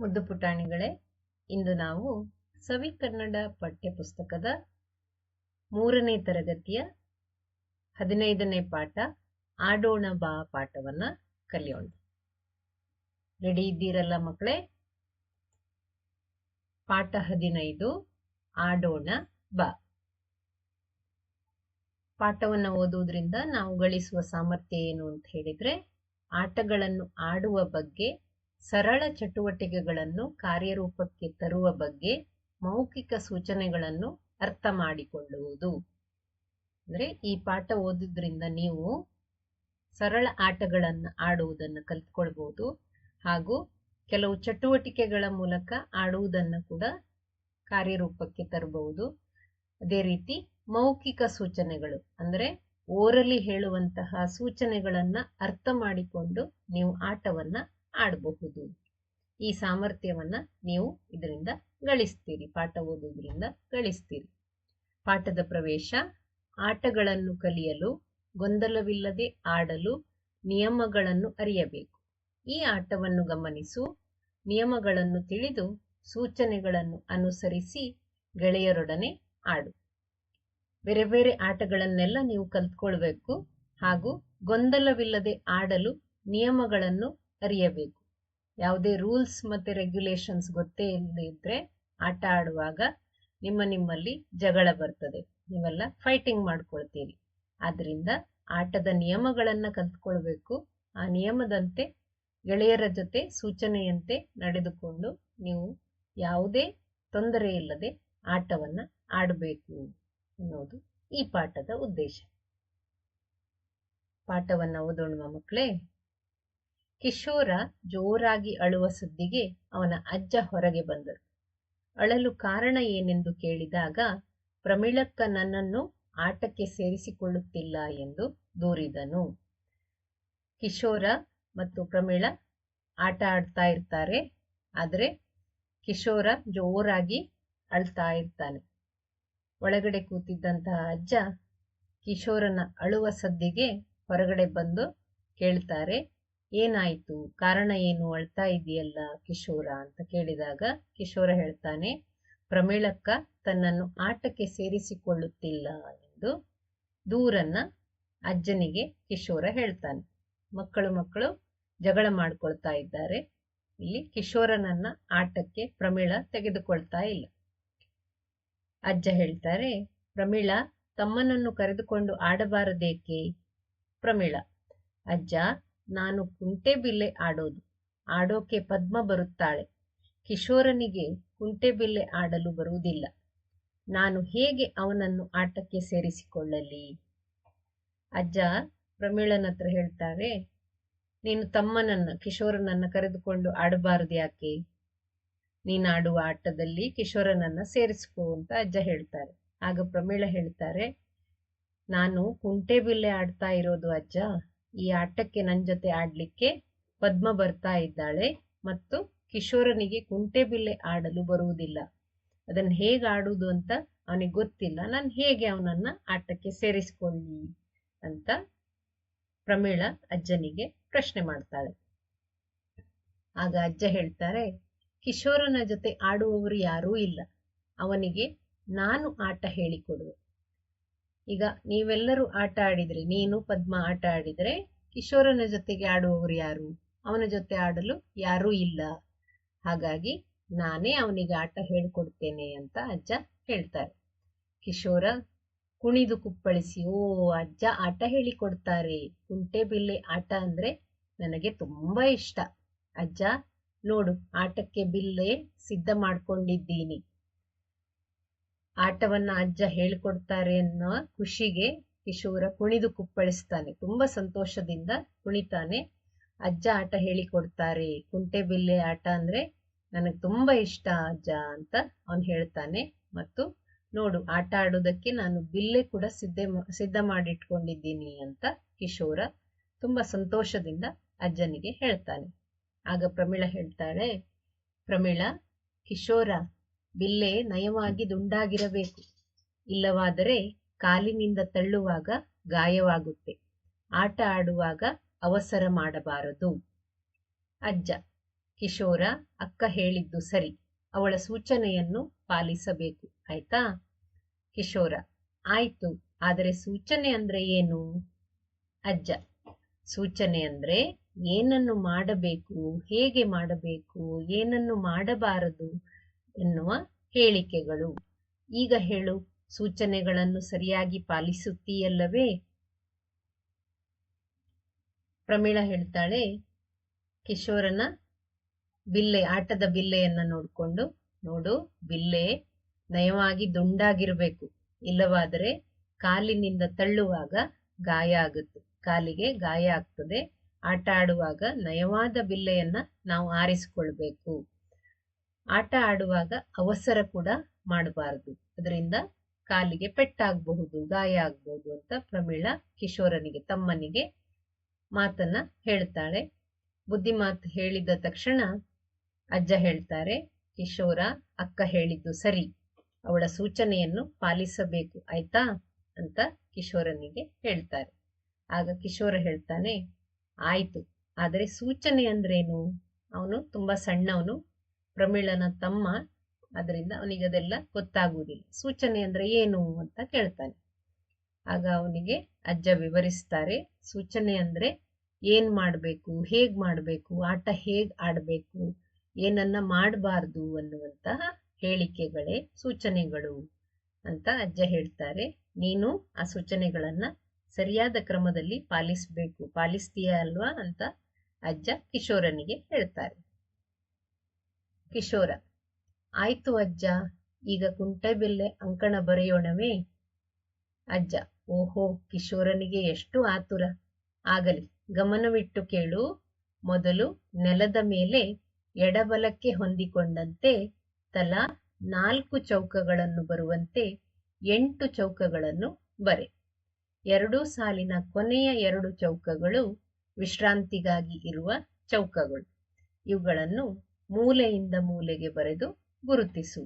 ಮುದ್ದು ಪುಟಾಣಿಗಳೇ. ಇಂದು ನಾವು ಸವಿ ಕನ್ನಡ ಪಠ್ಯಪುಸ್ತಕದ ಮೂರನೇ ತರಗತಿಯ ಹದಿನೈದನೇ ಪಾಠ, ಆಡೋಣ ಬಾ ಪಾಠವನ್ನ ಕಲಿಯೋಣ. ರೆಡಿ ಇದ್ದೀರಲ್ಲ ಮಕ್ಕಳೇ? ಪಾಠ ಹದಿನೈದು, ಆಡೋಣ ಬಾ. ಪಾಠವನ್ನ ಓದುವುದರಿಂದ ನಾವು ಗಳಿಸುವ ಸಾಮರ್ಥ್ಯ ಏನು ಅಂತ ಹೇಳಿದ್ರೆ, ಆಟಗಳನ್ನು ಆಡುವ ಬಗ್ಗೆ ಸರಳ ಚಟುವಟಿಕೆಗಳನ್ನು ಕಾರ್ಯರೂಪಕ್ಕೆ ತರುವ ಬಗ್ಗೆ ಮೌಖಿಕ ಸೂಚನೆಗಳನ್ನು ಅರ್ಥ ಮಾಡಿಕೊಳ್ಳುವುದು. ಅಂದರೆ ಈ ಪಾಠ ಓದಿದ್ರಿಂದ ನೀವು ಸರಳ ಆಟಗಳನ್ನು ಆಡುವುದನ್ನು ಕಲ್ತ್ಕೊಳ್ಬಹುದು ಹಾಗೂ ಕೆಲವು ಚಟುವಟಿಕೆಗಳ ಮೂಲಕ ಆಡುವುದನ್ನು ಕೂಡ ಕಾರ್ಯರೂಪಕ್ಕೆ ತರಬಹುದು. ಅದೇ ರೀತಿ ಮೌಖಿಕ ಸೂಚನೆಗಳು, ಅಂದರೆ ಓರಲಿ ಹೇಳುವಂತಹ ಸೂಚನೆಗಳನ್ನು ಅರ್ಥ ಮಾಡಿಕೊಂಡು ನೀವು ಆಟವನ್ನ ಆಡಬಹುದು. ಈ ಸಾಮರ್ಥ್ಯವನ್ನ ನೀವು ಇದರಿಂದ ಗಳಿಸ್ತೀರಿ, ಪಾಠ ಓದುವುದರಿಂದ ಗಳಿಸ್ತೀರಿ. ಪಾಠದ ಪ್ರವೇಶ, ಆಟಗಳನ್ನು ಕಲಿಯಲು, ಗೊಂದಲವಿಲ್ಲದೆ ಆಡಲು ನಿಯಮಗಳನ್ನು ಅರಿಯಬೇಕು. ಈ ಆಟವನ್ನು ಗಮನಿಸು, ನಿಯಮಗಳನ್ನು ತಿಳಿದು ಸೂಚನೆಗಳನ್ನು ಅನುಸರಿಸಿ ಗೆಳೆಯರೊಡನೆ ಆಡು. ಬೇರೆ ಬೇರೆ ಆಟಗಳನ್ನೆಲ್ಲ ನೀವು ಕಲ್ತ್ಕೊಳ್ಬೇಕು ಹಾಗೂ ಗೊಂದಲವಿಲ್ಲದೆ ಆಡಲು ನಿಯಮಗಳನ್ನು ಅರಿಯಬೇಕು ಯಾವುದೇ ರೂಲ್ಸ್ ಮತ್ತು ರೆಗ್ಯುಲೇಷನ್ಸ್ ಗೊತ್ತೇ ಇಲ್ಲದೆ ಇದ್ರೆ ಆಟ ಆಡುವಾಗ ನಿಮ್ಮ ನಿಮ್ಮಲ್ಲಿ ಜಗಳ ಬರ್ತದೆ. ನೀವೆಲ್ಲ ಫೈಟಿಂಗ್ ಮಾಡ್ಕೊಳ್ತೀರಿ. ಆದ್ದರಿಂದ ಆಟದ ನಿಯಮಗಳನ್ನು ಕಲ್ತ್ಕೊಳ್ಬೇಕು. ಆ ನಿಯಮದಂತೆ ಗೆಳೆಯರ ಜೊತೆ ಸೂಚನೆಯಂತೆ ನಡೆದುಕೊಂಡು ನೀವು ಯಾವುದೇ ತೊಂದರೆ ಇಲ್ಲದೆ ಆಟವನ್ನು ಆಡಬೇಕು ಅನ್ನೋದು ಈ ಪಾಠದ ಉದ್ದೇಶ. ಪಾಠವನ್ನು ಓದೋಣ ಮಕ್ಕಳೇ? ಕಿಶೋರ ಜೋರಾಗಿ ಅಳುವ ಸುದ್ದಿಗೆ ಅವನ ಅಜ್ಜ ಹೊರಗೆ ಬಂದರು ಅಳಲು ಕಾರಣ ಏನೆಂದು ಕೇಳಿದಾಗ, ಪ್ರಮಿಳಕ್ಕ ನನ್ನನ್ನು ಆಟಕ್ಕೆ ಸೇರಿಸಿಕೊಳ್ಳುತ್ತಿಲ್ಲ ಎಂದು ದೂರಿದನು. ಕಿಶೋರ ಮತ್ತು ಪ್ರಮಿಳ ಆಟ ಆಡ್ತಾ ಇರ್ತಾರೆ, ಆದರೆ ಕಿಶೋರ ಜೋರಾಗಿ ಅಳ್ತಾ ಇರ್ತಾನೆ. ಒಳಗಡೆ ಕೂತಿದ್ದಂತಹ ಅಜ್ಜ ಕಿಶೋರನ ಅಳುವ ಸದ್ದಿಗೆ ಹೊರಗಡೆ ಬಂದು ಕೇಳ್ತಾರೆ ಏನಾಯ್ತು? ಕಾರಣ ಏನು? ಅಳ್ತಾ ಇದೆಯಲ್ಲ ಕಿಶೋರ ಅಂತ ಕೇಳಿದಾಗ ಕಿಶೋರ ಹೇಳ್ತಾನೆ, ಪ್ರಮೇಳಕ್ಕ ತನ್ನನ್ನು ಆಟಕ್ಕೆ ಸೇರಿಸಿಕೊಳ್ಳುತ್ತಿಲ್ಲ ಎಂದು ದೂರನ್ನ ಅಜ್ಜನಿಗೆ ಕಿಶೋರ ಹೇಳ್ತಾನೆ. ಮಕ್ಕಳು ಮಕ್ಕಳು ಜಗಳ ಮಾಡ್ಕೊಳ್ತಾ ಇದ್ದಾರೆ. ಇಲ್ಲಿ ಕಿಶೋರನನ್ನ ಆಟಕ್ಕೆ ಪ್ರಮೀಳ ತೆಗೆದುಕೊಳ್ತಾ ಇಲ್ಲ. ಅಜ್ಜ ಹೇಳ್ತಾರೆ, ಪ್ರಮೀಳ, ತಮ್ಮನನ್ನು ಕರೆದುಕೊಂಡು ಆಡಬಾರದೇಕೆ? ಪ್ರಮೀಳ, ಅಜ್ಜ ನಾನು ಕುಂಟೆಬಿಲ್ಲೆ ಆಡೋದು. ಆಡೋಕೆ ಪದ್ಮ ಬರುತ್ತಾಳೆ. ಕಿಶೋರನಿಗೆ ಕುಂಟೆಬಿಲ್ಲೆ ಆಡಲು ಬರುವುದಿಲ್ಲ. ನಾನು ಹೇಗೆ ಅವನನ್ನು ಆಟಕ್ಕೆ ಸೇರಿಸಿಕೊಳ್ಳಲಿ? ಅಜ್ಜ ಪ್ರಮೀಳನ ಹತ್ರ ಹೇಳ್ತಾರೆ, ನೀನು ತಮ್ಮನನ್ನ, ಕಿಶೋರನನ್ನ ಕರೆದುಕೊಂಡು ಆಡಬಾರದು ಯಾಕೆ? ನೀನಾಡುವ ಆಟದಲ್ಲಿ ಕಿಶೋರನನ್ನ ಸೇರಿಸಿಕೋ ಅಂತ ಅಜ್ಜ ಹೇಳ್ತಾರೆ. ಆಗ ಪ್ರಮೀಳ ಹೇಳ್ತಾರೆ, ನಾನು ಕುಂಟೆಬಿಲ್ಲೆ ಆಡ್ತಾ ಇರೋದು ಅಜ್ಜ ಈ ಆಟಕ್ಕೆ ನನ್ನ ಜೊತೆ ಆಡ್ಲಿಕ್ಕೆ ಪದ್ಮ ಬರ್ತಾ ಇದ್ದಾಳೆ ಮತ್ತು ಕಿಶೋರನಿಗೆ ಕುಂಟೆಬಿಲ್ಲೆ ಆಡಲು ಬರುವುದಿಲ್ಲ. ಅದನ್ನು ಹೇಗೆ ಆಡುವುದು ಅಂತ ಅವನಿಗೆ ಗೊತ್ತಿಲ್ಲ. ನಾನು ಹೇಗೆ ಅವನನ್ನ ಆಟಕ್ಕೆ ಸೇರಿಸ್ಕೊಳ್ಳಿ ಅಂತ ಪ್ರಮೀಳ ಅಜ್ಜನಿಗೆ ಪ್ರಶ್ನೆ ಮಾಡ್ತಾಳೆ. ಆಗ ಅಜ್ಜ ಹೇಳ್ತಾರೆ, ಕಿಶೋರನ ಜೊತೆ ಆಡುವವರು ಯಾರೂ ಇಲ್ಲ. ಅವನಿಗೆ ನಾನು ಆಟ ಹೇಳಿಕೊಡುವೆ. ಈಗ ನೀವೆಲ್ಲರೂ ಆಟ ಆಡಿದ್ರೆ. ನೀನು, ಪದ್ಮ, ಆಟ ಆಡಿದ್ರೆ ಕಿಶೋರನ ಜೊತೆಗೆ ಆಡುವವರು ಯಾರು? ಅವನ ಜೊತೆ ಆಡಲು ಯಾರೂ ಇಲ್ಲ. ಹಾಗಾಗಿ ನಾನೇ ಅವನಿಗೆ ಆಟ ಹೇಳ್ಕೊಡ್ತೇನೆ ಅಂತ ಅಜ್ಜ ಹೇಳ್ತಾರೆ. ಕಿಶೋರ ಕುಣಿದು ಕುಪ್ಪಳಿಸಿ, ಓ, ಅಜ್ಜ ಆಟ ಹೇಳಿಕೊಡ್ತಾರೆ. ಕುಂಟೆ ಬಿಲ್ಲೆ ಆಟ ಅಂದ್ರೆ ನನಗೆ ತುಂಬಾ ಇಷ್ಟ. ಅಜ್ಜ, ನೋಡು, ಆಟಕ್ಕೆ ಬಿಲ್ಲೆ ಸಿದ್ಧ ಮಾಡ್ಕೊಂಡಿದ್ದೀನಿ. ಆಟವನ್ನ ಅಜ್ಜ ಹೇಳ್ಕೊಡ್ತಾರೆ ಅನ್ನೋ ಖುಷಿಗೆ ಕಿಶೋರ ಕುಣಿದು ಕುಪ್ಪಳಿಸ್ತಾನೆ. ತುಂಬಾ ಸಂತೋಷದಿಂದ ಕುಣಿತಾನೆ. ಅಜ್ಜ ಆಟ ಹೇಳಿಕೊಡ್ತಾರೆ. ಕುಂಟೆ ಬಿಲ್ಲೆ ಆಟ ಅಂದ್ರೆ ನನಗೆ ತುಂಬಾ ಇಷ್ಟ ಅಜ್ಜ ಅಂತ ಅವನು ಹೇಳ್ತಾನೆ. ಮತ್ತು ನೋಡು, ಆಟ ಆಡೋದಕ್ಕೆ ನಾನು ಬಿಲ್ಲೆ ಕೂಡ ಸಿದ್ಧ ಸಿದ್ಧ ಮಾಡಿಟ್ಕೊಂಡಿದ್ದೀನಿ ಅಂತ ಕಿಶೋರ ತುಂಬಾ ಸಂತೋಷದಿಂದ ಅಜ್ಜನಿಗೆ ಹೇಳ್ತಾನೆ. ಆಗ ಪ್ರಮೀಳ ಹೇಳ್ತಾಳೆ, ಪ್ರಮೀಳ, ಕಿಶೋರ ಬಿಲ್ಲೆ ನಯವಾಗಿ ದುಂಡಾಗಿರಬೇಕು. ಇಲ್ಲವಾದರೆ ಕಾಲಿನಿಂದ ತಳ್ಳುವಾಗ ಗಾಯವಾಗುತ್ತೆ. ಆಟ ಆಡುವಾಗ ಅವಸರ ಮಾಡಬಾರದು. ಅಜ್ಜ, ಕಿಶೋರ, ಅಕ್ಕ ಹೇಳಿದ್ದು ಸರಿ. ಅವಳ ಸೂಚನೆಯನ್ನು ಪಾಲಿಸಬೇಕು. ಆಯ್ತಾ? ಕಿಶೋರ, ಆಯ್ತು. ಆದರೆ ಸೂಚನೆ ಅಂದ್ರೆ ಏನು? ಅಜ್ಜ, ಸೂಚನೆ ಅಂದ್ರೆ ಏನನ್ನು ಮಾಡಬೇಕು? ಹೇಗೆ ಮಾಡಬೇಕು? ಏನನ್ನು ಮಾಡಬಾರದು? ಎನ್ನುವ ಹೇಳಿಕೆಗಳು. ಈಗ ಹೇಳು, ಸೂಚನೆಗಳನ್ನು ಸರಿಯಾಗಿ ಪಾಲಿಸುತ್ತೀಯಲ್ಲವೇ? ಪ್ರಮೀಳ ಹೇಳ್ತಾಳೆ, ಕಿಶೋರನ ಬಿಲ್ಲೆ, ಆಟದ ಬಿಲ್ಲೆಯನ್ನ ನೋಡ್ಕೊಂಡು, ನೋಡು, ಬಿಲ್ಲೆ ನಯವಾಗಿ ದುಂಡಾಗಿರಬೇಕು. ಇಲ್ಲವಾದರೆ ಕಾಲಿನಿಂದ ತಳ್ಳುವಾಗ ಗಾಯ ಆಗುತ್ತೆ. ಕಾಲಿಗೆ ಗಾಯ ಆಗ್ತದೆ. ಆಟ ಆಡುವಾಗ ನಯವಾದ ಬಿಲ್ಲೆಯನ್ನ ನಾವು ಆರಿಸಿಕೊಳ್ಬೇಕು. ಆಟ ಆಡುವಾಗ ಅವಸರ ಕೂಡ ಮಾಡಬಾರದು. ಅದರಿಂದ ಕಾಲಿಗೆ ಪೆಟ್ಟಾಗಬಹುದು, ಗಾಯ ಆಗಬಹುದು ಅಂತ ಪ್ರಮೀಳ ಕಿಶೋರನಿಗೆ, ತಮ್ಮನಿಗೆ ಮಾತನ್ನ ಹೇಳ್ತಾಳೆ. ಬುದ್ಧಿ ಮಾತು ಹೇಳಿದ ತಕ್ಷಣ ಅಜ್ಜ ಹೇಳ್ತಾರೆ, ಕಿಶೋರ, ಅಕ್ಕ ಹೇಳಿದ್ದು ಸರಿ. ಅವಳ ಸೂಚನೆಯನ್ನು ಪಾಲಿಸಬೇಕು, ಆಯ್ತಾ? ಅಂತ ಕಿಶೋರನಿಗೆ ಹೇಳ್ತಾರೆ. ಆಗ ಕಿಶೋರ ಹೇಳ್ತಾನೆ, ಆಯ್ತು. ಆದರೆ ಸೂಚನೆ ಅಂದ್ರೇನು? ಅವನು, ತುಂಬಾ ಸಣ್ಣವನು. ಪ್ರಮೀಳನ ತಮ್ಮ ಅದರಿಂದ ಅವನಿಗೆ ಅದೆಲ್ಲ ಗೊತ್ತಾಗುವುದಿಲ್ಲ. ಸೂಚನೆ ಅಂದ್ರೆ ಏನು ಅಂತ ಕೇಳ್ತಾನೆ. ಆಗ ಅವನಿಗೆ ಅಜ್ಜ ವಿವರಿಸ್ತಾರೆ. ಸೂಚನೆ ಅಂದ್ರೆ ಏನ್ ಮಾಡ್ಬೇಕು, ಹೇಗ್ ಮಾಡ್ಬೇಕು, ಆಟ ಹೇಗ್ ಆಡ್ಬೇಕು, ಏನನ್ನ ಮಾಡಬಾರ್ದು ಅನ್ನುವಂತಹ ಹೇಳಿಕೆಗಳೇ ಸೂಚನೆಗಳು ಅಂತ ಅಜ್ಜ ಹೇಳ್ತಾರೆ. ನೀನು ಆ ಸೂಚನೆಗಳನ್ನ ಸರಿಯಾದ ಕ್ರಮದಲ್ಲಿ ಪಾಲಿಸಬೇಕು, ಪಾಲಿಸ್ತೀಯ ಅಲ್ವಾ ಅಂತ ಅಜ್ಜ ಕಿಶೋರನಿಗೆ ಹೇಳ್ತಾರೆ. ಕಿಶೋರ. ಆಯ್ತು ಅಜ್ಜ, ಈಗ ಕುಂಟೆಬಿಲ್ಲೆ ಅಂಕಣ ಬರೆಯೋಣವೇ? ಅಜ್ಜ, ಓಹೋ, ಕಿಶೋರನಿಗೆ ಎಷ್ಟು ಆತುರ. ಆಗಲಿ, ಗಮನವಿಟ್ಟು ಕೇಳು. ಮೊದಲು ನೆಲದ ಮೇಲೆ ಎಡಬಲಕ್ಕೆ ಹೊಂದಿಕೊಂಡಂತೆ ತಲಾ ನಾಲ್ಕು ಚೌಕಗಳನ್ನು ಬರುವಂತೆ ಎಂಟು ಚೌಕಗಳನ್ನು ಬರೆ. ಎರಡೂ ಸಾಲಿನ ಕೊನೆಯ ಎರಡು ಚೌಕಗಳು ವಿಶ್ರಾಂತಿಗಾಗಿ ಇರುವ ಚೌಕಗಳು. ಇವುಗಳನ್ನು ಮೂಲೆಯಿಂದ ಮೂಲೆಗೆ ಬರೆದು ಗುರುತಿಸು.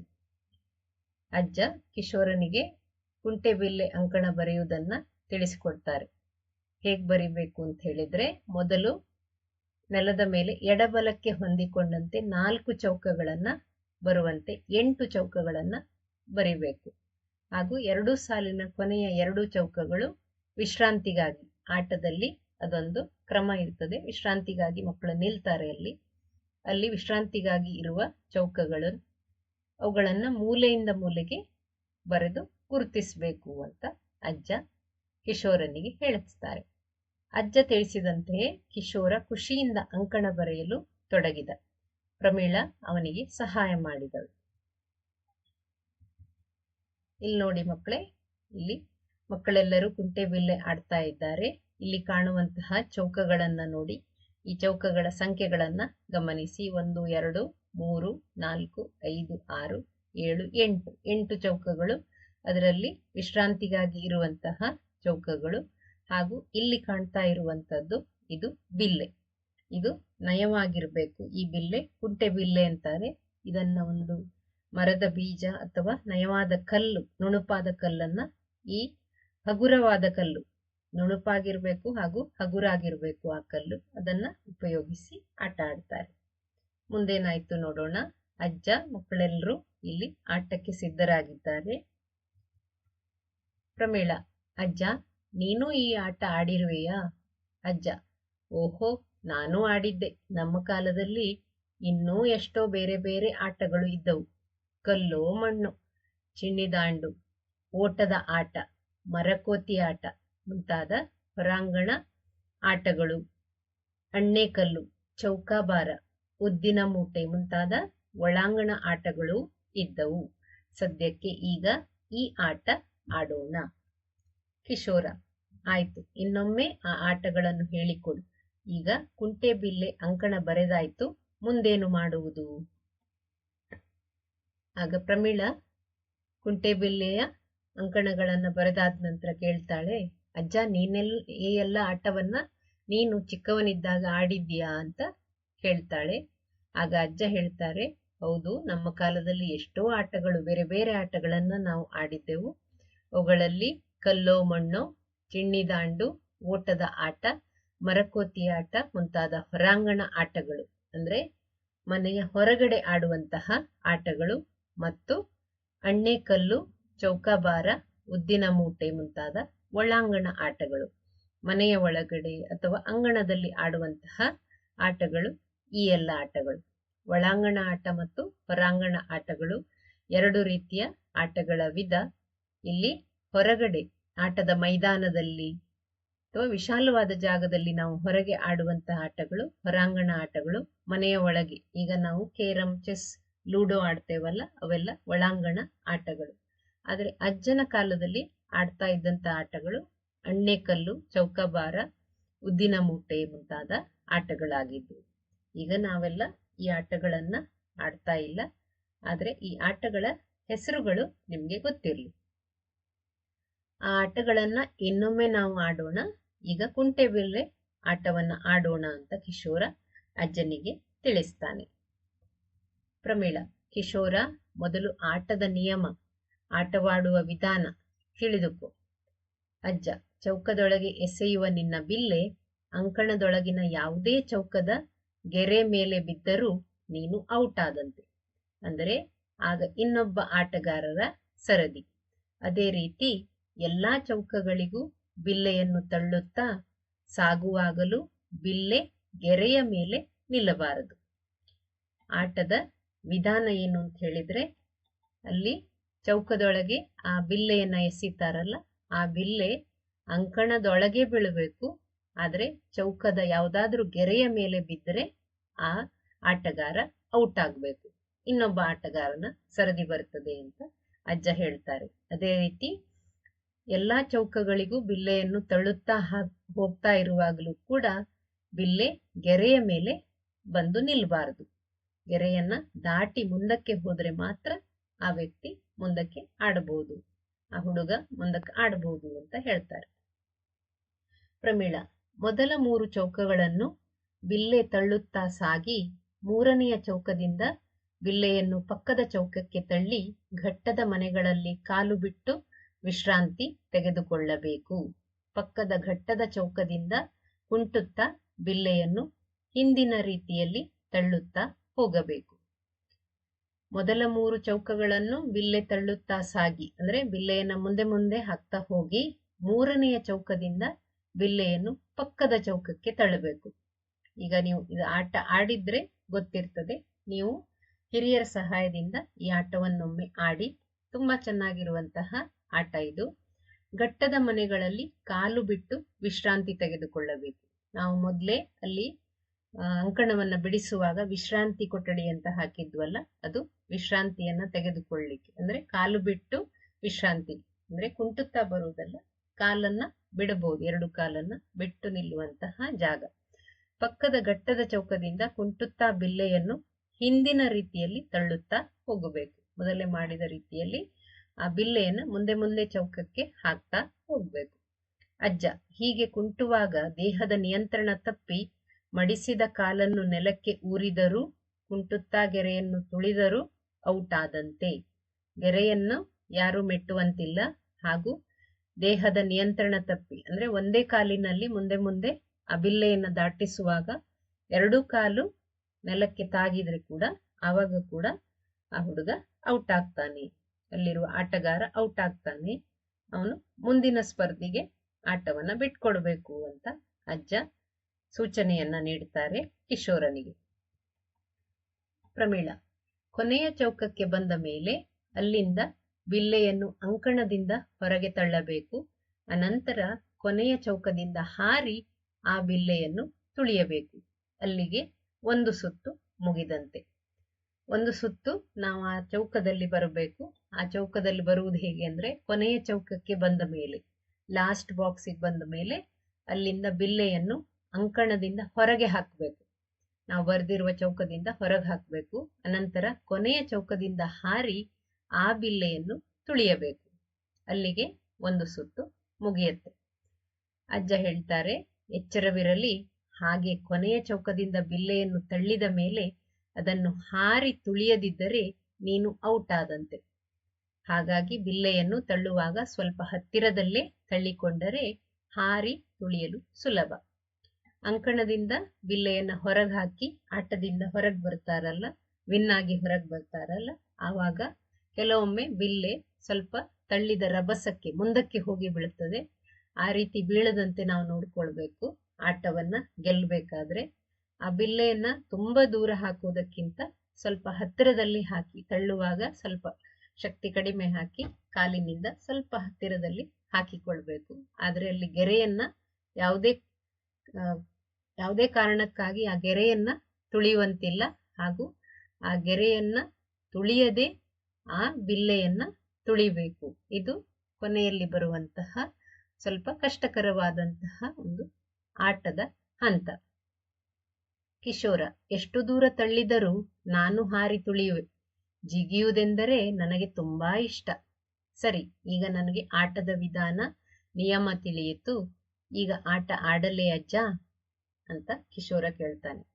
ಅಜ್ಜ ಕಿಶೋರನಿಗೆ ಕುಂಟೆಬಿಲ್ಲೆ ಅಂಕಣ ಬರೆಯುವುದನ್ನ ತಿಳಿಸಿಕೊಡ್ತಾರೆ. ಹೇಗ್ ಬರಿಬೇಕು ಅಂತ ಹೇಳಿದ್ರೆ ಮೊದಲು ನೆಲದ ಮೇಲೆ ಎಡಬಲಕ್ಕೆ ಹೊಂದಿಕೊಂಡಂತೆ ನಾಲ್ಕು ಚೌಕಗಳನ್ನ ಬರುವಂತೆ ಎಂಟು ಚೌಕಗಳನ್ನ ಬರಿಬೇಕು. ಹಾಗೂ ಎರಡು ಸಾಲಿನ ಕೊನೆಯ ಎರಡು ಚೌಕಗಳು ವಿಶ್ರಾಂತಿಗಾಗಿ ಆಟದಲ್ಲಿ ಅದೊಂದು ಕ್ರಮ ಇರ್ತದೆ. ವಿಶ್ರಾಂತಿಗಾಗಿ ಮಕ್ಕಳು ನಿಲ್ತಾರೆ ಅಲ್ಲಿ. ಅಲ್ಲಿ ವಿಶ್ರಾಂತಿಗಾಗಿ ಇರುವ ಚೌಕಗಳು ಅವುಗಳನ್ನು ಮೂಲೆಯಿಂದ ಮೂಲೆಗೆ ಬರೆದು ಗುರುತಿಸಬೇಕು ಅಂತ ಅಜ್ಜ ಕಿಶೋರನಿಗೆ ಹೇಳಿಸ್ತಾರೆ ಅಜ್ಜ ತಿಳಿಸಿದಂತೆಯೇ ಕಿಶೋರ ಖುಷಿಯಿಂದ ಅಂಕಣ ಬರೆಯಲು ತೊಡಗಿದ. ಪ್ರಮೀಳ ಅವನಿಗೆ ಸಹಾಯ ಮಾಡಿದಳು. ಇಲ್ಲಿ ನೋಡಿ ಮಕ್ಕಳೇ, ಇಲ್ಲಿ ಮಕ್ಕಳೆಲ್ಲರೂ ಕುಂಟೆಬಿಲ್ಲೆ ಆಡ್ತಾ ಇದ್ದಾರೆ. ಇಲ್ಲಿ ಕಾಣುವಂತಹ ಚೌಕಗಳನ್ನ ನೋಡಿ ಈ ಚೌಕಗಳ ಸಂಖ್ಯೆಗಳನ್ನ ಗಮನಿಸಿ. ಒಂದು, ಎರಡು, ಮೂರು, ನಾಲ್ಕು, ಐದು, ಆರು, ಏಳು, ಎಂಟು. ಎಂಟು ಚೌಕಗಳು ಅದರಲ್ಲಿ ವಿಶ್ರಾಂತಿಗಾಗಿ ಇರುವಂತಹ ಚೌಕಗಳು ಹಾಗೂ ಇಲ್ಲಿ ಕಾಣ್ತಾ ಇರುವಂತದ್ದು ಇದು ಬಿಲ್ಲೆ. ಇದು ನಯವಾಗಿರಬೇಕು. ಈ ಬಿಲ್ಲೆ ಕುಂಟೆ ಬಿಲ್ಲೆ ಅಂತಾರೆ. ಇದನ್ನ ಒಂದು ಮರದ ಬೀಜ ಅಥವಾ ನಯವಾದ ಕಲ್ಲು, ನುಣುಪಾದ ಕಲ್ಲನ್ನ ಈ ಹಗುರವಾದ ಕಲ್ಲು ನುಣುಪಾಗಿರ್ಬೇಕು ಹಾಗೂ ಹಗುರಾಗಿರ್ಬೇಕು ಆ ಕಲ್ಲು. ಅದನ್ನ ಉಪಯೋಗಿಸಿ ಆಟ ಆಡ್ತಾರೆ. ಮುಂದೇನಾಯ್ತು ನೋಡೋಣ. ಅಜ್ಜ ಮಕ್ಕಳೆಲ್ಲರೂ ಇಲ್ಲಿ ಆಟಕ್ಕೆ ಸಿದ್ಧರಾಗಿದ್ದಾರೆ. ಪ್ರಮೀಳ, ಅಜ್ಜ, ನೀನು ಈ ಆಟ ಆಡಿರುವೆಯಾ? ಅಜ್ಜ, ಓಹೋ, ನಾನು ಆಡಿದ್ದೆ. ನಮ್ಮ ಕಾಲದಲ್ಲಿ ಇನ್ನೂ ಎಷ್ಟೋ ಬೇರೆ ಬೇರೆ ಆಟಗಳು ಇದ್ದವು. ಕಲ್ಲೋ ಮಣ್ಣು ಚಿಣ್ಣಿದಾಂಡು ಓಟದ ಆಟ, ಮರಕೋತಿ ಆಟ ಮುಂತಾದ ಹೊರಾಂಗಣ ಆಟಗಳು, ಅಣ್ಣೆಕಲ್ಲು, ಚೌಕಾಬಾರ, ಉದ್ದಿನ ಮೂಟೆ ಮುಂತಾದ ಒಳಾಂಗಣ ಆಟಗಳು ಇದ್ದವು. ಸದ್ಯಕ್ಕೆ ಈಗ ಈ ಆಟ ಆಡೋಣ. ಕಿಶೋರ, ಆಯ್ತು, ಇನ್ನೊಮ್ಮೆ ಆ ಆಟಗಳನ್ನು ಹೇಳಿಕೊಡು. ಈಗ ಕುಂಟೆಬಿಲ್ಲೆ ಅಂಕಣ ಬರೆದಾಯ್ತು, ಮುಂದೇನು ಮಾಡುವುದು? ಆಗ ಪ್ರಮೀಳ ಕುಂಟೆಬಿಲ್ಲೆಯ ಅಂಕಣಗಳನ್ನು ಬರೆದಾದ ನಂತರ ಕೇಳ್ತಾಳೆ ಅಜ್ಜ, ನೀನೆಲ್, ಈ ಎಲ್ಲ ಆಟವನ್ನ ನೀನು ಚಿಕ್ಕವನಿದ್ದಾಗ ಆಡಿದ್ಯಾ ಅಂತ ಹೇಳ್ತಾಳೆ. ಆಗ ಅಜ್ಜ ಹೇಳ್ತಾರೆ, ಹೌದು, ನಮ್ಮ ಕಾಲದಲ್ಲಿ ಎಷ್ಟೋ ಆಟಗಳು, ಬೇರೆ ಬೇರೆ ಆಟಗಳನ್ನ ನಾವು ಆಡಿದ್ದೆವು. ಅವುಗಳಲ್ಲಿ ಕಲ್ಲೋ, ಮಣ್ಣೋ, ಚಿಣ್ಣಿದಾಂಡು, ಓಟದ ಆಟ, ಮರಕೋತಿ ಆಟ ಮುಂತಾದ ಹೊರಾಂಗಣ ಆಟಗಳು, ಅಂದ್ರೆ ಮನೆಯ ಹೊರಗಡೆ ಆಡುವಂತಹ ಆಟಗಳು ಮತ್ತು ಅಣ್ಣೆ ಕಲ್ಲು, ಚೌಕಾಬಾರ, ಉದ್ದಿನ ಮೂಟೆ ಮುಂತಾದ ಒಳಾಂಗಣ ಆಟಗಳು, ಮನೆಯ ಒಳಗಡೆ ಅಥವಾ ಅಂಗಣದಲ್ಲಿ ಆಡುವಂತಹ ಆಟಗಳು ಈ ಎಲ್ಲ ಆಟಗಳು. ಒಳಾಂಗಣ ಆಟ ಮತ್ತು ಹೊರಾಂಗಣ ಆಟಗಳು ಎರಡು ರೀತಿಯ ಆಟಗಳ ವಿಧ. ಇಲ್ಲಿ ಹೊರಗಡೆ ಆಟದ ಮೈದಾನದಲ್ಲಿ ಅಥವಾ ವಿಶಾಲವಾದ ಜಾಗದಲ್ಲಿ ನಾವು ಹೊರಗೆ ಆಡುವಂತಹ ಆಟಗಳು, ಹೊರಾಂಗಣ ಆಟಗಳು, ಮನೆಯ ಒಳಗೆ. ಈಗ ನಾವು ಕೇರಂ, ಚೆಸ್, ಲೂಡೋ ಆಡ್ತೇವಲ್ಲ, ಅವೆಲ್ಲ ಒಳಾಂಗಣ ಆಟಗಳು. ಆದರೆ ಅಜ್ಜನ ಕಾಲದಲ್ಲಿ ಆಡ್ತಾ ಇದ್ದಂತ ಆಟಗಳು, ಅಣ್ಣೆಕಲ್ಲು, ಚೌಕಬಾರ ಉದ್ದಿನ ಮೂಟೆ ಮುಂತಾದ ಆಟಗಳಾಗಿದ್ವು ಈಗ ನಾವೆಲ್ಲ ಈ ಆಟಗಳನ್ನ ಆಡ್ತಾ ಇಲ್ಲ. ಆದ್ರೆ ಈ ಆಟಗಳ ಹೆಸರುಗಳು ನಿಮ್ಗೆ ಗೊತ್ತಿರಲಿ. ಆ ಆಟಗಳನ್ನ ಇನ್ನೊಮ್ಮೆ ನಾವು ಆಡೋಣ. ಈಗ ಕುಂಟೆಬಿಲ್ಲೆ ಆಟವನ್ನ ಆಡೋಣ ಅಂತ ಕಿಶೋರ ಅಜ್ಜನಿಗೆ ತಿಳಿಸ್ತಾನೆ. ಪ್ರಮೀಳ, ಕಿಶೋರ, ಮೊದಲು ಆಟದ ನಿಯಮ, ಆಟವಾಡುವ ವಿಧಾನ. ತಿಳಿದುಕೋ. ಅಜ್ಜ, ಚೌಕದೊಳಗೆ ಎಸೆಯುವ ನಿನ್ನ ಬಿಲ್ಲೆ ಅಂಕಣದೊಳಗಿನ ಯಾವುದೇ ಚೌಕದ ಗೆರೆ ಮೇಲೆ ಬಿದ್ದರೂ ನೀನು ಔಟ್ ಆದಂತೆ. ಅಂದರೆ, ಆಗ ಇನ್ನೊಬ್ಬ ಆಟಗಾರರ ಸರದಿ. ಅದೇ ರೀತಿ ಎಲ್ಲಾ ಚೌಕಗಳಿಗೂ ಬಿಲ್ಲೆಯನ್ನು ತಳ್ಳುತ್ತಾ ಸಾಗುವಾಗಲೂ ಬಿಲ್ಲೆ ಗೆರೆಯ ಮೇಲೆ ನಿಲ್ಲಬಾರದು. ಆಟದ ವಿಧಾನ ಏನು ಅಂತ ಹೇಳಿದ್ರೆ, ಅಲ್ಲಿ ಚೌಕದೊಳಗೆ ಆ ಬಿಲ್ಲೆಯನ್ನ ಎಸಿತಾರಲ್ಲ, ಆ ಬಿಲ್ಲೆ ಅಂಕಣದೊಳಗೆ ಬೀಳಬೇಕು. ಆದ್ರೆ ಚೌಕದ ಯಾವ್ದಾದ್ರೂ ಗೆರೆಯ ಮೇಲೆ ಬಿದ್ದರೆ ಆ ಆಟಗಾರ ಔಟ್ ಆಗ್ಬೇಕು. ಇನ್ನೊಬ್ಬ ಆಟಗಾರನ ಸರದಿ ಬರ್ತದೆ ಅಂತ ಅಜ್ಜ ಹೇಳ್ತಾರೆ. ಅದೇ ರೀತಿ ಎಲ್ಲಾ ಚೌಕಗಳಿಗೂ ಬಿಲ್ಲೆಯನ್ನು ತಳ್ಳುತ್ತಾ ಹೋಗ್ತಾ ಇರುವಾಗಲೂ ಕೂಡ ಬಿಲ್ಲೆ ಗೆರೆಯ ಮೇಲೆ ಬಂದು ನಿಲ್ಬಾರದು. ಗೆರೆಯನ್ನ ದಾಟಿ ಮುಂದಕ್ಕೆ ಹೋದ್ರೆ ಮಾತ್ರ ಆ ವ್ಯಕ್ತಿ ಮುಂದಕ್ಕೆ ಆಡಬಹುದು. ಆ ಹುಡುಗ ಮುಂದಕ್ಕೆ ಆಡಬಹುದು ಅಂತ ಹೇಳ್ತಾರೆ. ಪ್ರಮೀಳ, ಮೊದಲ ಮೂರು ಚೌಕಗಳನ್ನು ಬಿಲ್ಲೆ ತಳ್ಳುತ್ತಾ ಸಾಗಿ ಮೂರನೆಯ ಚೌಕದಿಂದ ಬಿಲ್ಲೆಯನ್ನು ಪಕ್ಕದ ಚೌಕಕ್ಕೆ ತಳ್ಳಿ ಘಟ್ಟದ ಮನೆಗಳಲ್ಲಿ ಕಾಲು ಬಿಟ್ಟು ವಿಶ್ರಾಂತಿ ತೆಗೆದುಕೊಳ್ಳಬೇಕು. ಪಕ್ಕದ ಘಟ್ಟದ ಚೌಕದಿಂದ ಕುಂಟುತ್ತಾ ಬಿಲ್ಲೆಯನ್ನು ಹಿಂದಿನ ರೀತಿಯಲ್ಲಿ ತಳ್ಳುತ್ತಾ ಹೋಗಬೇಕು. ಮೊದಲ ಮೂರು ಚೌಕಗಳನ್ನು ಬಿಲ್ಲೆ ತಳ್ಳುತ್ತಾ ಸಾಗಿ, ಅಂದ್ರೆ ಬಿಲ್ಲೆಯನ್ನ ಮುಂದೆ ಮುಂದೆ ಹಾಕ್ತಾ ಹೋಗಿ ಮೂರನೆಯ ಚೌಕದಿಂದ ಬಿಲ್ಲೆಯನ್ನು ಪಕ್ಕದ ಚೌಕಕ್ಕೆ ತಳ್ಳಬೇಕು. ಈಗ ನೀವು ಇದು ಆಟ ಆಡಿದ್ರೆ ಗೊತ್ತಿರ್ತದೆ, ನೀವು ಹಿರಿಯರ ಸಹಾಯದಿಂದ ಈ ಆಟವನ್ನೊಮ್ಮೆ ಆಡಿ ತುಂಬಾ ಚೆನ್ನಾಗಿರುವಂತಹ ಆಟ ಇದು. ಘಟ್ಟದ ಮನೆಗಳಲ್ಲಿ ಕಾಲು ಬಿಟ್ಟು ವಿಶ್ರಾಂತಿ ತೆಗೆದುಕೊಳ್ಳಬೇಕು. ನಾವು ಮೊದಲೇ ಅಲ್ಲಿ ಅಂಕಣವನ್ನ ಬಿಡಿಸುವಾಗ ವಿಶ್ರಾಂತಿ ಕೊಠಡಿ ಅಂತ ಹಾಕಿದ್ವಲ್ಲ, ಅದು ವಿಶ್ರಾಂತಿಯನ್ನ ತೆಗೆದುಕೊಳ್ಳಿಕ್ಕೆ. ಅಂದ್ರೆ ಕಾಲು ಬಿಟ್ಟು ವಿಶ್ರಾಂತಿ. ಅಂದ್ರೆ ಕುಂಟುತ್ತಾ ಬರುವುದಲ್ಲ, ಕಾಲನ್ನ ಬಿಡಬಹುದು, ಎರಡು ಕಾಲನ್ನ ಬಿಟ್ಟು ನಿಲ್ಲುವಂತಹ ಜಾಗ. ಪಕ್ಕದ ಘಟ್ಟದ ಚೌಕದಿಂದ ಕುಂಟುತ್ತಾ ಬಿಲ್ಲೆಯನ್ನು ಹಿಂದಿನ ರೀತಿಯಲ್ಲಿ ತಳ್ಳುತ್ತಾ ಹೋಗಬೇಕು. ಮೊದಲೇ ಮಾಡಿದ ರೀತಿಯಲ್ಲಿ ಆ ಬಿಲ್ಲೆಯನ್ನು ಮುಂದೆ ಮುಂದೆ ಚೌಕಕ್ಕೆ ಹಾಕ್ತಾ ಹೋಗ್ಬೇಕು. ಅಜ್ಜ, ಹೀಗೆ ಕುಂಟುವಾಗ ದೇಹದ ನಿಯಂತ್ರಣ ತಪ್ಪಿ ಮಡಿಸಿದ ಕಾಲನ್ನು ನೆಲಕ್ಕೆ ಊರಿದರೂ, ಕುಂಟುತ್ತಾ ಗೆರೆಯನ್ನು ತುಳಿದರೂ ಔಟ್ ಆದಂತೆ ಗೆರೆಯನ್ನು ಯಾರು ಮೆಟ್ಟುವಂತಿಲ್ಲ. ಹಾಗೂ ದೇಹದ ನಿಯಂತ್ರಣ ತಪ್ಪಿ, ಅಂದ್ರೆ ಒಂದೇ ಕಾಲಿನಲ್ಲಿ ಮುಂದೆ ಮುಂದೆ ಅಬಿಲ್ಲೆಯನ್ನು ದಾಟಿಸುವಾಗ ಎರಡೂ ಕಾಲು ನೆಲಕ್ಕೆ ತಾಗಿದ್ರೆ ಕೂಡ, ಆವಾಗ ಕೂಡ ಆ ಹುಡುಗ ಔಟ್ ಆಗ್ತಾನೆ ಅಲ್ಲಿರುವ ಆಟಗಾರ ಔಟ್ ಆಗ್ತಾನೆ ಅವನು ಮುಂದಿನ ಸ್ಪರ್ಧಿಗೆ ಆಟವನ್ನ ಬಿಟ್ಕೊಡ್ಬೇಕು ಅಂತ ಅಜ್ಜ ಸೂಚನೆಯನ್ನ ನೀಡುತ್ತಾರೆ ಕಿಶೋರನಿಗೆ. ಪ್ರಮೀಳ. ಕೊನೆಯ ಚೌಕಕ್ಕೆ ಬಂದ ಮೇಲೆ ಅಲ್ಲಿಂದ ಬಿಲ್ಲೆಯನ್ನು ಅಂಕಣದಿಂದ ಹೊರಗೆ ತಳ್ಳಬೇಕು. ಅನಂತರ ಕೊನೆಯ ಚೌಕದಿಂದ ಹಾರಿ ಆ ಬಿಲ್ಲೆಯನ್ನು ತುಳಿಯಬೇಕು. ಅಲ್ಲಿಗೆ ಒಂದು ಸುತ್ತು ಮುಗಿದಂತೆ. ಒಂದು ಸುತ್ತು ನಾವು ಆ ಚೌಕದಲ್ಲಿ ಬರಬೇಕು. ಆ ಚೌಕದಲ್ಲಿ ಬರುವುದು ಹೇಗೆ ಅಂದ್ರೆ ಕೊನೆಯ ಚೌಕಕ್ಕೆ ಬಂದ ಮೇಲೆ ಲಾಸ್ಟ್ ಬಾಕ್ಸಿಗೆ ಬಂದ ಮೇಲೆ ಅಲ್ಲಿಂದ ಬಿಲ್ಲೆಯನ್ನು ಅಂಕಣದಿಂದ ಹೊರಗೆ ಹಾಕಬೇಕು. ನಾವು ಬರೆದಿರುವ ಚೌಕದಿಂದ ಹೊರಗೆ ಹಾಕಬೇಕು. ಅನಂತರ ಕೊನೆಯ ಚೌಕದಿಂದ ಹಾರಿ ಆ ಬಿಲ್ಲೆಯನ್ನು ತುಳಿಯಬೇಕು. ಅಲ್ಲಿಗೆ ಒಂದು ಸುತ್ತು ಮುಗಿಯುತ್ತೆ. ಅಜ್ಜ ಹೇಳ್ತಾರೆ, ಎಚ್ಚರವಿರಲಿ. ಹಾಗೆ ಕೊನೆಯ ಚೌಕದಿಂದ ಬಿಲ್ಲೆಯನ್ನು ತಳ್ಳಿದ ಮೇಲೆ ಅದನ್ನು ಹಾರಿ ತುಳಿಯದಿದ್ದರೆ ನೀನು ಔಟ್ ಆದಂತೆ. ಹಾಗಾಗಿ ಬಿಲ್ಲೆಯನ್ನು ತಳ್ಳುವಾಗ ಸ್ವಲ್ಪ ಹತ್ತಿರದಲ್ಲೇ ತಳ್ಳಿಕೊಂಡರೆ ಹಾರಿ ತುಳಿಯಲು ಸುಲಭ. ಅಂಕಣದಿಂದ ಬಿಲ್ಲೆಯನ್ನ ಹೊರಗೆ ಹಾಕಿ ಆಟದಿಂದ ಹೊರಗೆ ಬರ್ತಾರಲ್ಲ, ವಿನ್ ಆಗಿ ಹೊರಗೆ ಬರ್ತಾರಲ್ಲ, ಆವಾಗ ಕೆಲವೊಮ್ಮೆ ಬಿಲ್ಲೆ ಸ್ವಲ್ಪ ತಳ್ಳಿದ ರಭಸಕ್ಕೆ ಮುಂದಕ್ಕೆ ಹೋಗಿ ಬೀಳುತ್ತದೆ ಆ ರೀತಿ ಬೀಳದಂತೆ ನಾವು ನೋಡ್ಕೊಳ್ಬೇಕು, ಆಟವನ್ನ ಗೆಲ್ಲಬೇಕಾದ್ರೆ ಆ ಬಿಲ್ಲೆಯನ್ನ ತುಂಬಾ ದೂರ ಹಾಕುವುದಕ್ಕಿಂತ ಸ್ವಲ್ಪ ಹತ್ತಿರದಲ್ಲಿ ಹಾಕಿ, ತಳ್ಳುವಾಗ ಸ್ವಲ್ಪ ಶಕ್ತಿ ಕಡಿಮೆ ಹಾಕಿ, ಕಾಲಿನಿಂದ ಸ್ವಲ್ಪ ಹತ್ತಿರದಲ್ಲಿ ಹಾಕಿಕೊಳ್ಬೇಕು. ಆದ್ರೆ ಅಲ್ಲಿ ಗೆರೆಯನ್ನ ಯಾವುದೇ ಯಾವುದೇ ಕಾರಣಕ್ಕಾಗಿ ಆ ಗೆರೆಯನ್ನ ತುಳಿಯುವಂತಿಲ್ಲ. ಹಾಗೂ ಆ ಗೆರೆಯನ್ನ ತುಳಿಯದೆ ಆ ಬಿಲ್ಲೆಯನ್ನ ತುಳಿಬೇಕು. ಇದು ಕೊನೆಯಲ್ಲಿ ಬರುವಂತಹ ಸ್ವಲ್ಪ ಕಷ್ಟಕರವಾದಂತಹ ಒಂದು ಆಟದ ಹಂತ. ಕಿಶೋರ, ಎಷ್ಟು ದೂರ ತಳ್ಳಿದರೂ ನಾನು ಹಾರಿ ತುಳಿಯುವೆ. ಜಿಗಿಯುವುದೆಂದರೆ ನನಗೆ ತುಂಬಾ ಇಷ್ಟ. ಸರಿ, ಈಗ ನನಗೆ ಆಟದ ವಿಧಾನ, ನಿಯಮ ತಿಳಿಯಿತು. ಈಗ ಆಟ ಆಡಲೇ ಅಜ್ಜ. ಅಂತ ಕಿಶೋರ ಕೇಳ್ತಾನೆ.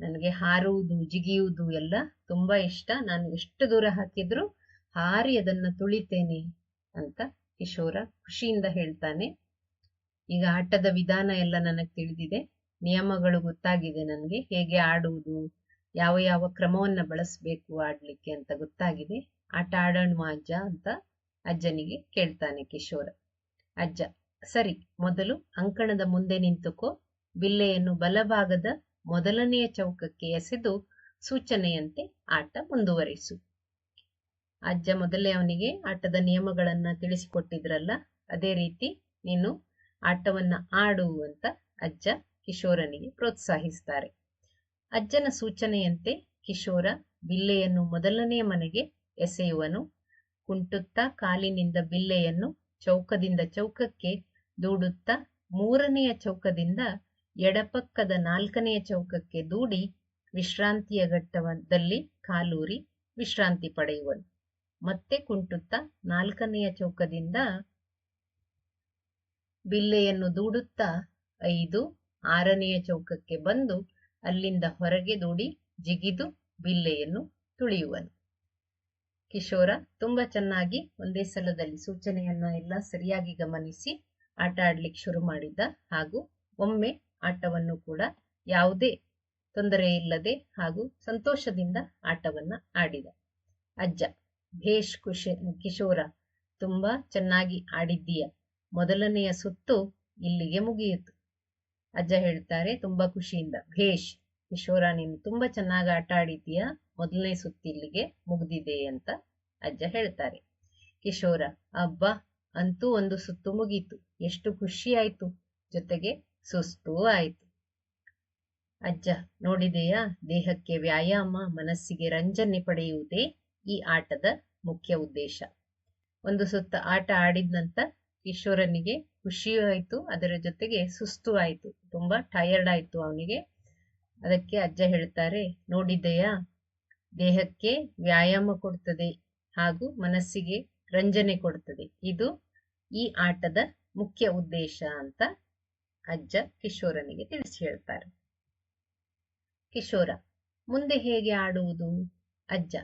ನನಗೆ ಹಾರುವುದು, ಜಿಗಿಯುವುದು ಎಲ್ಲ ತುಂಬಾ ಇಷ್ಟ. ನಾನು ಎಷ್ಟು ದೂರ ಹಾಕಿದ್ರು ಹಾರಿ ಅದನ್ನ ತುಳಿತೇನೆ ಅಂತ ಕಿಶೋರ ಖುಷಿಯಿಂದ ಹೇಳ್ತಾನೆ. ಈಗ ಆಟದ ವಿಧಾನ ಎಲ್ಲ ನನಗೆ ತಿಳಿದಿದೆ. ನಿಯಮಗಳು ಗೊತ್ತಾಗಿದೆ ನನಗೆ. ಹೇಗೆ ಆಡುವುದು, ಯಾವ ಯಾವ ಕ್ರಮವನ್ನ ಬಳಸಬೇಕು ಆಡ್ಲಿಕ್ಕೆ ಅಂತ ಗೊತ್ತಾಗಿದೆ. ಆಟ ಆಡೋಣ ಅಜ್ಜ ಅಂತ ಅಜ್ಜನಿಗೆ ಕೇಳ್ತಾನೆ ಕಿಶೋರ. ಅಜ್ಜ, ಸರಿ, ಮೊದಲು ಅಂಕಣದ ಮುಂದೆ ನಿಂತುಕೋ. ಬಿಲ್ಲೆಯನ್ನು ಬಲಭಾಗದ ಮೊದಲನೆಯ ಚೌಕಕ್ಕೆ ಎಸೆದು ಸೂಚನೆಯಂತೆ ಆಟ ಮುಂದುವರಿಸು. ಅಜ್ಜ ಮೊದಲೇ ಅವನಿಗೆ ಆಟದ ನಿಯಮಗಳನ್ನ ತಿಳಿಸಿಕೊಟ್ಟಿದ್ರಲ್ಲ, ಅದೇ ರೀತಿ ನೀನು ಆಟವನ್ನ ಆಡು ಅಂತ ಅಜ್ಜ ಕಿಶೋರನಿಗೆ ಪ್ರೋತ್ಸಾಹಿಸ್ತಾರೆ. ಅಜ್ಜನ ಸೂಚನೆಯಂತೆ ಕಿಶೋರ ಬಿಲ್ಲೆಯನ್ನು ಮೊದಲನೆಯ ಮನೆಗೆ ಎಸೆಯುವನು. ಕುಂಟುತ್ತಾ ಕಾಲಿನಿಂದ ಬಿಲ್ಲೆಯನ್ನು ಚೌಕದಿಂದ ಚೌಕಕ್ಕೆ ದೂಡುತ್ತಾ ಮೂರನೆಯ ಚೌಕದಿಂದ ಎಡಪಕ್ಕದ ನಾಲ್ಕನೆಯ ಚೌಕಕ್ಕೆ ದೂಡಿ ವಿಶ್ರಾಂತಿಯ ಘಟ್ಟದಲ್ಲಿ ಕಾಲೂರಿ ವಿಶ್ರಾಂತಿ ಪಡೆಯುವನು. ಮತ್ತೆ ಕುಂಟುತ್ತಾ ನಾಲ್ಕನೆಯ ಚೌಕದಿಂದ ಬಿಲ್ಲೆಯನ್ನು ದೂಡುತ್ತಾ ಐದು, ಆರನೆಯ ಚೌಕಕ್ಕೆ ಬಂದು ಅಲ್ಲಿಂದ ಹೊರಗೆ ದೂಡಿ ಜಿಗಿದು ಬಿಲ್ಲೆಯನ್ನು ತುಳಿಯುವನು. ಕಿಶೋರ, ತುಂಬಾ ಚೆನ್ನಾಗಿ ಒಂದೇ ಸಲದಲ್ಲಿ ಸೂಚನೆಯನ್ನ ಎಲ್ಲ ಸರಿಯಾಗಿ ಗಮನಿಸಿ ಆಟ ಆಡ್ಲಿಕ್ಕೆ ಶುರು ಮಾಡಿದ್ದ ಹಾಗೂ ಒಮ್ಮೆ ಆಟವನ್ನು ಕೂಡ ಯಾವುದೇ ತೊಂದರೆ ಇಲ್ಲದೆ ಹಾಗೂ ಸಂತೋಷದಿಂದ ಆಟವನ್ನ ಆಡಿದ. ಅಜ್ಜ, ಭೇಷ್ ಖುಷಿ ಕಿಶೋರ, ತುಂಬಾ ಚೆನ್ನಾಗಿ ಆಡಿದ್ದೀಯ. ಮೊದಲನೆಯ ಸುತ್ತು ಇಲ್ಲಿಗೆ ಮುಗಿಯಿತು. ಅಜ್ಜ ಹೇಳ್ತಾರೆ, ತುಂಬಾ ಖುಷಿಯಿಂದ, ಭೇಷ್, ಕಿಶೋರ, ನೀನು ತುಂಬಾ ಚೆನ್ನಾಗಿ ಆಟ ಆಡಿದ್ದೀಯ. ಮೊದಲನೇ ಸುತ್ತು ಇಲ್ಲಿಗೆ ಮುಗಿದಿದೆ ಅಂತ ಅಜ್ಜ ಹೇಳ್ತಾರೆ. ಕಿಶೋರ, ಅಬ್ಬಾ, ಅಂತೂ ಒಂದು ಸುತ್ತು ಮುಗೀತು. ಎಷ್ಟು ಖುಷಿ ಆಯ್ತು. ಜೊತೆಗೆ ಸುಸ್ತೂ ಆಯ್ತು ಅಜ್ಜ, ನೋಡಿದೆಯಾ? ದೇಹಕ್ಕೆ ವ್ಯಾಯಾಮ, ಮನಸ್ಸಿಗೆ ರಂಜನೆ ಪಡೆಯುವುದೇ ಈ ಆಟದ ಮುಖ್ಯ ಉದ್ದೇಶ. ಒಂದು ಸುತ್ತ ಆಟ ಆಡಿದ ನಂತರ ಕಿಶೋರನಿಗೆ ಖುಷಿಯೂ ಆಯ್ತು ಅದರ ಜೊತೆಗೆ ಸುಸ್ತು ಆಯ್ತು ತುಂಬಾ ಟಯರ್ಡ್ ಆಯಿತು ಅವನಿಗೆ. ಅದಕ್ಕೆ ಅಜ್ಜ ಹೇಳ್ತಾರೆ, ನೋಡಿದೆಯಾ? ದೇಹಕ್ಕೆ ವ್ಯಾಯಾಮ ಕೊಡ್ತದೆ ಹಾಗೂ ಮನಸ್ಸಿಗೆ ರಂಜನೆ ಕೊಡ್ತದೆ. ಇದು ಈ ಆಟದ ಮುಖ್ಯ ಉದ್ದೇಶ ಅಂತ ಅಜ್ಜ ಕಿಶೋರನಿಗೆ ತಿಳಿಸಿ ಹೇಳ್ತಾರೆ. ಕಿಶೋರ, ಮುಂದೆ ಹೇಗೆ ಆಡುವುದು? ಅಜ್ಜ,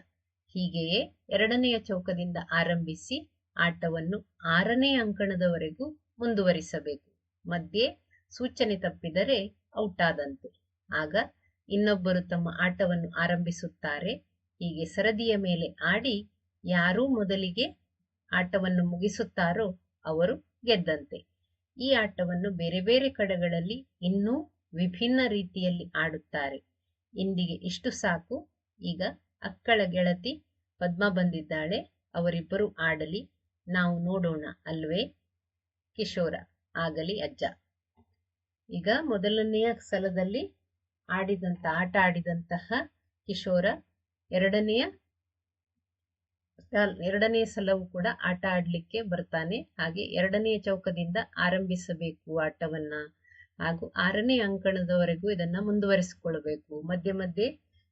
ಹೀಗೆಯೇ ಎರಡನೆಯ ಚೌಕದಿಂದ ಆರಂಭಿಸಿ ಆಟವನ್ನು ಆರನೇ ಅಂಕಣದವರೆಗೂ ಮುಂದುವರಿಸಬೇಕು. ಮಧ್ಯೆ ಸೂಚನೆ ತಪ್ಪಿದರೆ ಔಟ್ ಆದಂತೆ ಆಗ ಇನ್ನೊಬ್ಬರು ತಮ್ಮ ಆಟವನ್ನು ಆರಂಭಿಸುತ್ತಾರೆ. ಹೀಗೆ ಸರದಿಯ ಮೇಲೆ ಆಡಿ ಯಾರೂ ಮೊದಲಿಗೆ ಆಟವನ್ನು ಮುಗಿಸುತ್ತಾರೋ ಅವರು ಗೆದ್ದಂತೆ. ಈ ಆಟವನ್ನು ಬೇರೆ ಬೇರೆ ಕಡೆಗಳಲ್ಲಿ ಇನ್ನೂ ವಿಭಿನ್ನ ರೀತಿಯಲ್ಲಿ ಆಡುತ್ತಾರೆ. ಇಂದಿಗೆ ಇಷ್ಟು ಸಾಕು. ಈಗ ಅಕ್ಕಳ ಗೆಳತಿ ಪದ್ಮ ಬಂದಿದ್ದಾಳೆ. ಅವರಿಬ್ಬರು ಆಡಲಿ. ನಾವು ನೋಡೋಣ ಅಲ್ವೇ? ಕಿಶೋರ, ಆಗಲಿ ಅಜ್ಜ. ಈಗ ಮೊದಲನೆಯ ಸಲದಲ್ಲಿ ಆಡಿದಂತ, ಆಟ ಆಡಿದಂತಹ ಕಿಶೋರ, ಎರಡನೆಯ ಎರಡನೆಯ ಸಲವೂ ಕೂಡ ಆಟ ಆಡ್ಲಿಕ್ಕೆ ಬರ್ತಾನೆ. ಹಾಗೆ ಎರಡನೇ ಚೌಕದಿಂದ ಆರಂಭಿಸಬೇಕು ಆಟವನ್ನ. ಹಾಗೂ ಆರನೇ ಅಂಕಣದವರೆಗೂ ಇದನ್ನ ಮುಂದುವರಿಸಿಕೊಳ್ಳಬೇಕು ಮಧ್ಯೆ ಮಧ್ಯೆ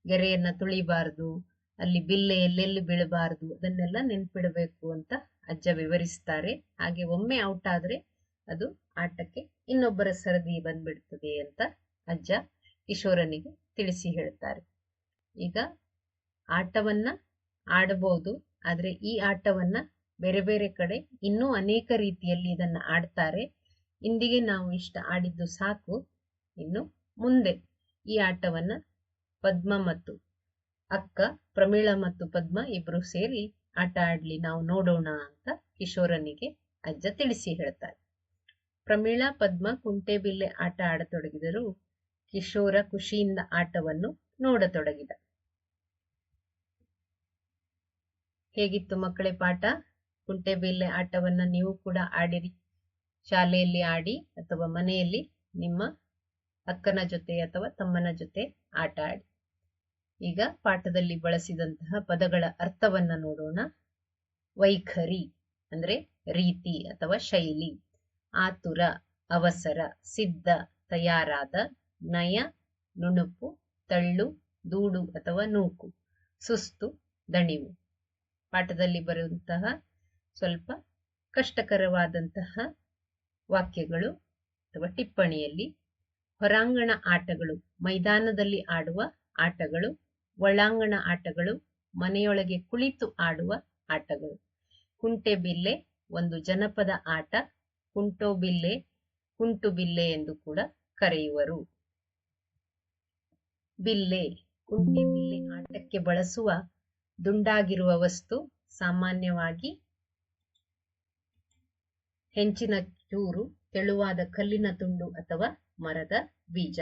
ಗೆರೆಯನ್ನ ತುಳಿಬಾರದು, ಅಲ್ಲಿ ಬಿಲ್ಲೆ ಎಲ್ಲೆಲ್ಲಿ ಬೀಳಬಾರದು ಅದನ್ನೆಲ್ಲ ನೆನ್ಪಿಡಬೇಕು ಅಂತ ಅಜ್ಜ ವಿವರಿಸ್ತಾರೆ. ಹಾಗೆ ಒಮ್ಮೆ ಔಟ್ ಆದ್ರೆ ಅದು ಆಟಕ್ಕೆ ಇನ್ನೊಬ್ಬರ ಸರದಿ ಬಂದ್ಬಿಡ್ತದೆ ಅಂತ ಅಜ್ಜ ಕಿಶೋರನಿಗೆ ತಿಳಿಸಿ ಹೇಳ್ತಾರೆ. ಈಗ ಆಟವನ್ನ ಆಡಬಹುದು ಆದ್ರೆ ಈ ಆಟವನ್ನ ಬೇರೆ ಬೇರೆ ಕಡೆ ಇನ್ನೂ ಅನೇಕ ರೀತಿಯಲ್ಲಿ ಇದನ್ನ ಆಡ್ತಾರೆ. ಇಂದಿಗೆ ನಾವು ಇಷ್ಟ ಆಡಿದ್ದು ಸಾಕು. ಇನ್ನು ಮುಂದೆ ಈ ಆಟವನ್ನ ಪದ್ಮ ಮತ್ತು ಅಕ್ಕ, ಪ್ರಮೀಳ ಮತ್ತು ಪದ್ಮ ಇಬ್ಬರು ಸೇರಿ ಆಟ ಆಡ್ಲಿ, ನಾವು ನೋಡೋಣ ಅಂತ ಕಿಶೋರನಿಗೆ ಅಜ್ಜ ತಿಳಿಸಿ ಹೇಳ್ತಾರೆ. ಪ್ರಮೀಳ, ಪದ್ಮ ಕುಂಟೆಬಿಲ್ಲೆ ಆಟ ಆಡತೊಡಗಿದರು ಕಿಶೋರ ಖುಷಿಯಿಂದ ಆಟವನ್ನು ನೋಡತೊಡಗಿದ. ಹೇಗಿತ್ತು ಮಕ್ಕಳೇ ಪಾಠ? ಕುಂಟೆಬಿಲ್ಲೆ ಆಟವನ್ನ ನೀವು ಕೂಡ ಆಡಿರಿ. ಶಾಲೆಯಲ್ಲಿ ಆಡಿ ಅಥವಾ ಮನೆಯಲ್ಲಿ ನಿಮ್ಮ ಅಕ್ಕನ ಜೊತೆ ಅಥವಾ ತಮ್ಮನ ಜೊತೆ ಆಟ ಆಡಿ. ಈಗ ಪಾಠದಲ್ಲಿ ಬಳಸಿದಂತಹ ಪದಗಳ ಅರ್ಥವನ್ನ ನೋಡೋಣ. ವೈಖರಿ ಅಂದ್ರೆ ರೀತಿ ಅಥವಾ ಶೈಲಿ. ಆತುರ, ಅವಸರ, ಸಿದ್ಧ, ತಯಾರಾದ, ನಯ, ನುಣುಪು, ತಳ್ಳು, ದೂಡು ಅಥವಾ ನೂಕು, ಸುಸ್ತು, ದಣಿವು. ಪಾಠದಲ್ಲಿ ಬರುವಂತಹ ಸ್ವಲ್ಪ ಕಷ್ಟಕರವಾದಂತಹ ವಾಕ್ಯಗಳು ಅಥವಾ ಟಿಪ್ಪಣಿಯಲ್ಲಿ ಹೊರಾಂಗಣ ಆಟಗಳು, ಮೈದಾನದಲ್ಲಿ ಆಡುವ ಆಟಗಳು, ಒಳಾಂಗಣ ಆಟಗಳು, ಮನೆಯೊಳಗೆ ಕುಳಿತು ಆಡುವ ಆಟಗಳು. ಕುಂಟೆಬಿಲ್ಲೆ ಒಂದು ಜನಪದ ಆಟ ಕುಂಟೋಬಿಲ್ಲೆ ಕುಂಟುಬಿಲ್ಲೆ ಎಂದು ಕೂಡ ಕರೆಯುವರು. ಬಿಲ್ಲೆ ಕುಂಟೆಬಿಲ್ಲೆ ಆಟಕ್ಕೆ ಬಳಸುವ ದುಂಡಾಗಿರುವ ವಸ್ತು ಸಾಮಾನ್ಯವಾಗಿ ಹೆಂಚಿನ ಚೂರು ತೆಳುವಾದ ಕಲ್ಲಿನ ತುಂಡು ಅಥವಾ ಮರದ ಬೀಜ.